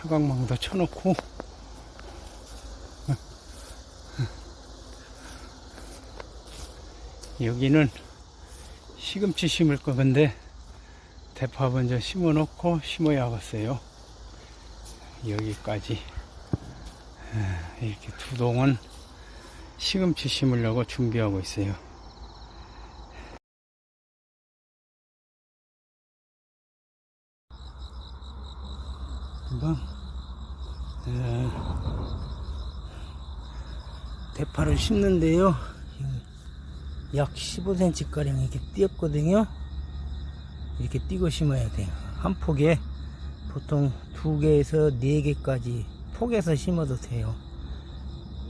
차광망도 쳐놓고. 여기는 시금치 심을 거 근데 대파 먼저 심어 놓고 심어야겠어요. 여기까지. 아, 이렇게 두 동은 시금치 심으려고 준비하고 있어요 금방 에, 대파를 심는데요. 약 15cm 가량 이렇게 띄었거든요. 이렇게 띄고 심어야 돼요. 한 폭에 보통 두 개에서 네 개까지 폭에서 심어도 돼요.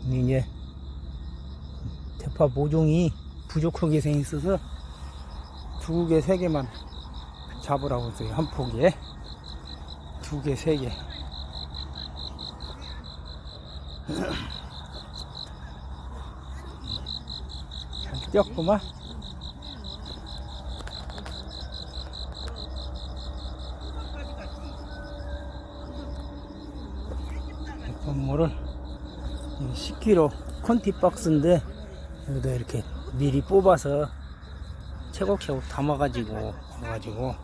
이제 대파 모종이 부족하게 생 있어서 두 개, 세 개만 잡으라고 했어요. 한 폭에 두 개, 세 개. 잘 뛰었구만. 건물은 10kg 컨티 박스인데 여기다 이렇게 미리 뽑아서 채곡채곡 담아가지고 가지고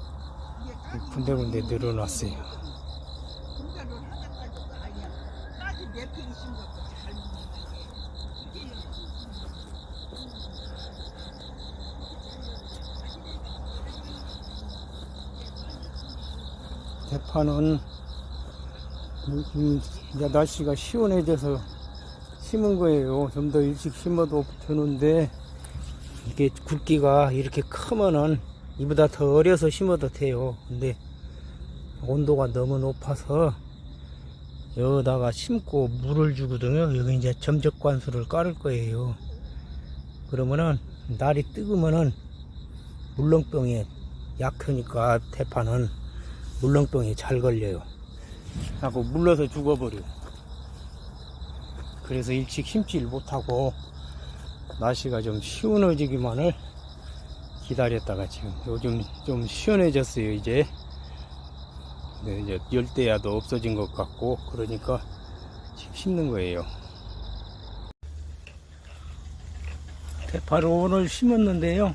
군데군데 늘어놨어요. 대파는 요즘 이제 날씨가 시원해져서 심은 거예요. 좀 더 일찍 심어도 되는데 이게 굵기가 이렇게 크면은 이보다 더 어려서 심어도 돼요. 근데 온도가 너무 높아서 여기다가 심고 물을 주거든요. 여기 이제 점적 관수를 깔을 거예요. 그러면은 날이 뜨거면은 물렁병에 약하니까 대파는 물렁병에 잘 걸려요. 하고 물러서 죽어버려. 그래서 일찍 심지를 못하고 날씨가 좀 시원해지기만을 기다렸다가 지금 요즘 좀 시원해졌어요 이제. 네, 이제 열대야도 없어진 것 같고 그러니까 심는 거예요. 대파를 오늘 심었는데요.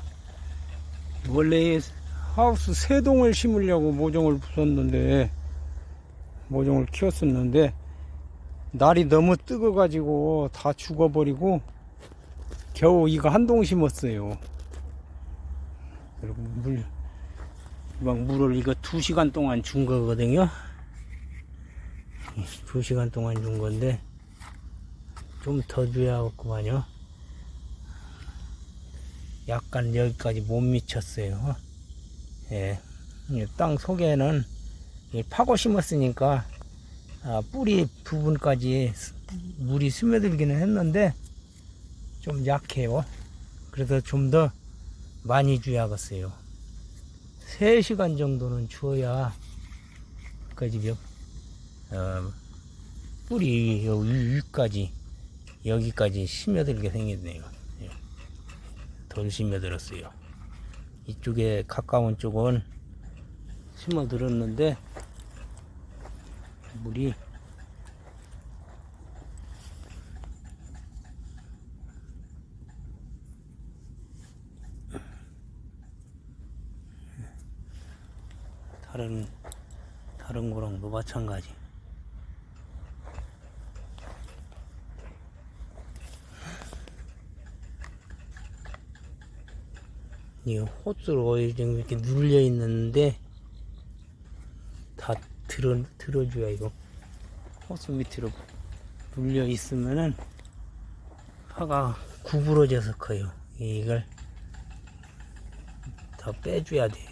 원래 하우스 세 동을 심으려고 모종을 부쉈는데 모종을 키웠었는데 날이 너무 뜨거가지고 다 죽어버리고 겨우 이거 한 동 심었어요. 그리고 물, 막 물을 이거 두 시간 동안 준 거거든요. 두 시간 동안 준 건데 좀 더 줘야겠구만요. 약간 여기까지 못 미쳤어요. 예. 이땅 속에는 이 파고 심었으니까 아, 뿌리 부분까지 스- 물이 스며들기는 했는데 좀 약해요. 그래서 좀 더 많이 줘야겠어요. 3시간 정도는 주어야 까지 몇, 어, 뿌리 요 위- 위까지 여기까지 스며들게 생겼네요. 예. 덜 스며들었어요. 이쪽에 가까운 쪽은 심어들었는데 물이 다른 다른 거랑도 마찬가지. 이 호스로 지금 이렇게 눌려 있는데 다 들어 들어줘야 이거 호스 밑으로 눌려 있으면은 파가 구부러져서 커요. 이걸 더 빼줘야 돼요.